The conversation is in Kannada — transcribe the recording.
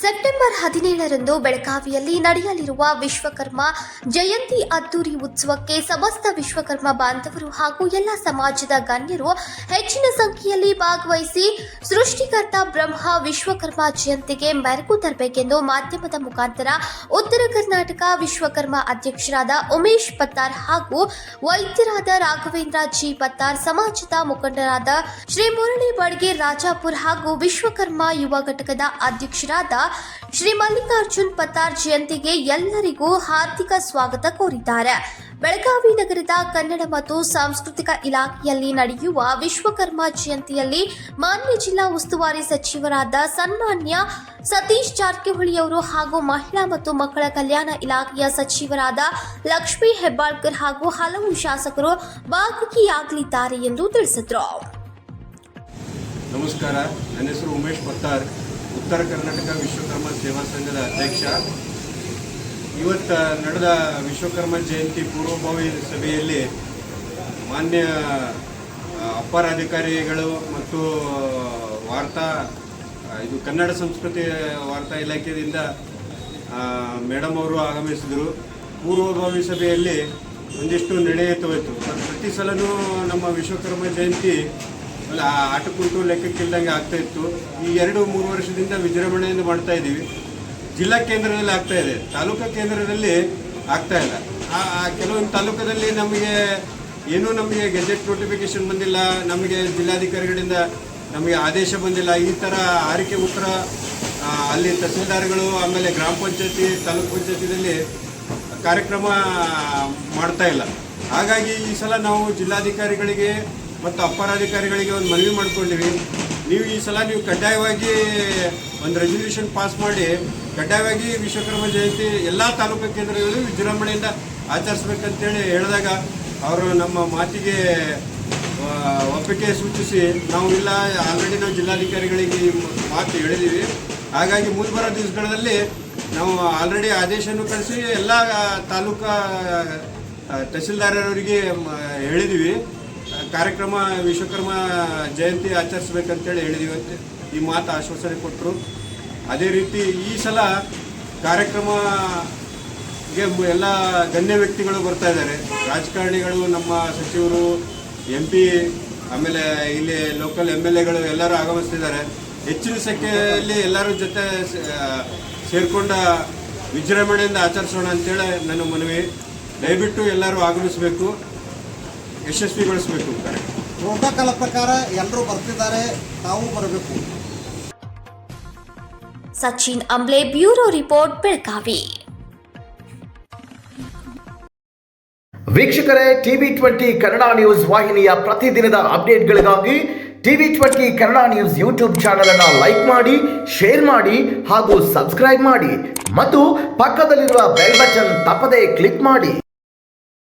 ಸೆಪ್ಟೆಂಬರ್ ಹದಿನೇಳರಂದು ಬೆಳಗಾವಿಯಲ್ಲಿ ನಡೆಯಲಿರುವ ವಿಶ್ವಕರ್ಮ ಜಯಂತಿ ಅದ್ದೂರಿ ಉತ್ಸವಕ್ಕೆ ಸಮಸ್ತ ವಿಶ್ವಕರ್ಮ ಬಾಂಧವರು ಹಾಗೂ ಎಲ್ಲ ಸಮಾಜದ ಗಣ್ಯರು ಹೆಚ್ಚಿನ ಸಂಖ್ಯೆಯಲ್ಲಿ ಭಾಗವಹಿಸಿ ಸೃಷ್ಟಿಕರ್ತ ಬ್ರಹ್ಮ ವಿಶ್ವಕರ್ಮ ಜಯಂತಿಗೆ ಮೆರಗು ತರಬೇಕೆಂದು ಮಾಧ್ಯಮದ ಮುಖಾಂತರ ಉತ್ತರ ಕರ್ನಾಟಕ ವಿಶ್ವಕರ್ಮ ಅಧ್ಯಕ್ಷರಾದ ಉಮೇಶ್ ಪತ್ತಾರ್ ಹಾಗೂ ವೈದ್ಯರಾದ ರಾಘವೇಂದ್ರ ಜಿ ಪತ್ತಾರ್, ಸಮಾಜದ ಮುಖಂಡರಾದ ಶ್ರೀ ಮುರಳಿ ಬಡ್ಗೆ ರಾಜಾಪುರ್ ಹಾಗೂ ವಿಶ್ವಕರ್ಮ ಯುವ ಘಟಕದ ಅಧ್ಯಕ್ಷರಾದ ಶ್ರೀ ಮಲ್ಲಿಕಾರ್ಜುನ್ ಪತಾರ್ ಜಯಂತಿಗೆ ಎಲ್ಲರಿಗೂ ಹಾರ್ದಿಕ ಸ್ವಾಗತ ಕೋರಿದ್ದಾರೆ. ಬೆಳಗಾವಿ ನಗರದ ಕನ್ನಡ ಮತ್ತು ಸಾಂಸ್ಕೃತಿಕ ಇಲಾಖೆಯಲ್ಲಿ ನಡೆಯುವ ವಿಶ್ವಕರ್ಮ ಜಯಂತಿಯಲ್ಲಿ ಮಾನ್ಯ ಜಿಲ್ಲಾ ಉಸ್ತುವಾರಿ ಸಚಿವರಾದ ಸನ್ಮಾನ್ಯ ಸತೀಶ್ ಜಾರಕಿಹೊಳಿಯವರು ಹಾಗೂ ಮಹಿಳಾ ಮತ್ತು ಮಕ್ಕಳ ಕಲ್ಯಾಣ ಇಲಾಖೆಯ ಸಚಿವರಾದ ಲಕ್ಷ್ಮೀ ಹೆಬ್ಬಾಳ್ಕರ್ ಹಾಗೂ ಹಲವು ಶಾಸಕರು ಭಾಗಿಯಾಗಲಿದ್ದಾರೆ ಎಂದು ತಿಳಿಸಿದರು. ನಮಸ್ಕಾರ. ನನ್ನ ಹೆಸರು ಉಮೇಶ್ ಪತ್ತಾರ್. ಉತ್ತರ ಕರ್ನಾಟಕ ವಿಶ್ವಕರ್ಮ ಸೇವಾ ಸಂಘದ ಅಧ್ಯಕ್ಷ. ಇವತ್ತು ನಡೆದ ವಿಶ್ವಕರ್ಮ ಜಯಂತಿ ಪೂರ್ವಭಾವಿ ಸಭೆಯಲ್ಲಿ ಮಾನ್ಯ ಅಪ್ಪರ ಅಪರ ಅಧಿಕಾರಿಗಳು ಮತ್ತು ವಾರ್ತಾ ಇದು ಕನ್ನಡ ಸಂಸ್ಕೃತಿ ವಾರ್ತಾ ಇಲಾಖೆಯಿಂದ ಮೇಡಮ್ ಅವರು ಆಗಮಿಸಿದರು. ಪೂರ್ವಭಾವಿ ಸಭೆಯಲ್ಲಿ ಒಂದಿಷ್ಟು ನಿರ್ಣಯ ತಗೋಯ್ತು ಪ್ರತಿ ಸಲನೂ ನಮ್ಮ ವಿಶ್ವಕರ್ಮ ಜಯಂತಿ ಆಟಕ್ಕುಂಟು ಲೆಕ್ಕಕ್ಕಿಲ್ದಂಗೆ ಆಗ್ತಾ ಇತ್ತು. ಈ ಎರಡು ಮೂರು ವರ್ಷದಿಂದ ವಿಜೃಂಭಣೆಯನ್ನು ಮಾಡ್ತಾ ಇದ್ದೀವಿ. ಜಿಲ್ಲಾ ಕೇಂದ್ರದಲ್ಲಿ ಆಗ್ತಾ ಇದೆ. ತಾಲೂಕಾ ಕೇಂದ್ರದಲ್ಲಿ ಆಗ್ತಾ ಇಲ್ಲ. ಆ ಕೆಲವೊಂದು ತಾಲೂಕದಲ್ಲಿ ನಮಗೆ ಏನೂ ನಮಗೆ ಗೆಜೆಟ್ ನೋಟಿಫಿಕೇಶನ್ ಬಂದಿಲ್ಲ. ನಮಗೆ ಜಿಲ್ಲಾಧಿಕಾರಿಗಳಿಂದ ನಮಗೆ ಆದೇಶ ಬಂದಿಲ್ಲ. ಈ ಥರ ಆರಿಕೆ ಉತ್ತರ ಅಲ್ಲಿ ತಹಸೀಲ್ದಾರ್ಗಳು, ಆಮೇಲೆ ಗ್ರಾಮ ಪಂಚಾಯತಿ, ತಾಲೂಕು ಪಂಚಾಯತಿನಲ್ಲಿ ಕಾರ್ಯಕ್ರಮ ಮಾಡ್ತಾ ಇಲ್ಲ. ಹಾಗಾಗಿ ಈ ಸಲ ನಾವು ಜಿಲ್ಲಾಧಿಕಾರಿಗಳಿಗೆ ಮತ್ತು ಅಪರಾಧಿಕಾರಿಗಳಿಗೆ ಒಂದು ಮನವಿ ಮಾಡ್ಕೊಂಡಿವಿ ನೀವು ಈ ಸಲ ನೀವು ಕಡ್ಡಾಯವಾಗಿ ಒಂದು ರೆಸಲ್ಯೂಷನ್ ಪಾಸ್ ಮಾಡಿ, ಕಡ್ಡಾಯವಾಗಿ ವಿಶ್ವಕರ್ಮ ಜಯಂತಿ ಎಲ್ಲ ತಾಲೂಕು ಕೇಂದ್ರಗಳಲ್ಲಿ ವಿಜೃಂಭಣೆಯಿಂದ ಆಚರಿಸ್ಬೇಕಂತೇಳಿ ಹೇಳಿದಾಗ ಅವರು ನಮ್ಮ ಮಾತಿಗೆ ಒಪ್ಪಿಗೆ ಸೂಚಿಸಿ ನಾವು ಇಲ್ಲ ಆಲ್ರೆಡಿ ನಾವು ಜಿಲ್ಲಾಧಿಕಾರಿಗಳಿಗೆ ಮಾತು ಹೇಳಿದ್ದೀವಿ ಹಾಗಾಗಿ ಮುಂದುವರೆ ದಿವಸಗಳಲ್ಲಿ ನಾವು ಆಲ್ರೆಡಿ ಆದೇಶವನ್ನು ಕಳಿಸಿ ಎಲ್ಲ ತಾಲೂಕಾ ತಹಸೀಲ್ದಾರರವರಿಗೆ ಹೇಳಿದ್ದೀವಿ ಕಾರ್ಯಕ್ರಮ ವಿಶ್ವಕರ್ಮ ಜಯಂತಿ ಆಚರಿಸ್ಬೇಕಂತೇಳಿ ಹೇಳಿದ್ವಿ ಈ ಮಾತು ಆಶ್ವಾಸನೆ ಕೊಟ್ಟರು. ಅದೇ ರೀತಿ ಈ ಸಲ ಕಾರ್ಯಕ್ರಮಗೆ ಎಲ್ಲ ಗಣ್ಯ ವ್ಯಕ್ತಿಗಳು ಬರ್ತಾ ಇದ್ದಾರೆ. ರಾಜಕಾರಣಿಗಳು, ನಮ್ಮ ಸಚಿವರು ಎಂ ಪಿ ಆಮೇಲೆ ಇಲ್ಲಿ ಲೋಕಲ್ ಎಂ ಎಲ್ ಎಗಳು ಎಲ್ಲರೂ ಆಗಮಿಸ್ತಿದ್ದಾರೆ. ಹೆಚ್ಚಿನ ಸಂಖ್ಯೆಯಲ್ಲಿ ಎಲ್ಲರ ಜೊತೆ ಸೇರ್ಕೊಂಡ ವಿಜೃಂಭಣೆಯಿಂದ ಆಚರಿಸೋಣ ಅಂತೇಳಿ ನನ್ನ ಮನವಿ. ದಯವಿಟ್ಟು ಎಲ್ಲರೂ ಆಗಮಿಸಬೇಕು. ಯಶಸ್ವಿಗೊಳಿಸಬೇಕು ಪ್ರೋಟೋಕಾಲ್ ಪ್ರಕಾರ ಎಲ್ಲರೂ ಬರ್ತಿದ್ದಾರೆ ತಾವು ಬರಬೇಕು. Sachin Amble bureau report Belagavi. ವೀಕ್ಷಕರೇ ಟಿವಿ ಟ್ವೆಂಟಿ ಕನ್ನಡ ನ್ಯೂಸ್ ವಾಹಿನಿಯ ಪ್ರತಿದಿನದ ಅಪ್ಡೇಟ್ಗಳಿಗಾಗಿ TV twenty Kannada news YouTube channel ಅನ್ನು ಲೈಕ್ ಮಾಡಿ ಶೇರ್ ಮಾಡಿ ಹಾಗೂ ಸಬ್ಸ್ಕ್ರೈಬ್ ಮಾಡಿ. ಮತ್ತು ಪಕ್ಕದಲ್ಲಿರುವ ಬೆಲ್ ಬಟನ್ ತಪ್ಪದೇ ಕ್ಲಿಕ್ ಮಾಡಿ.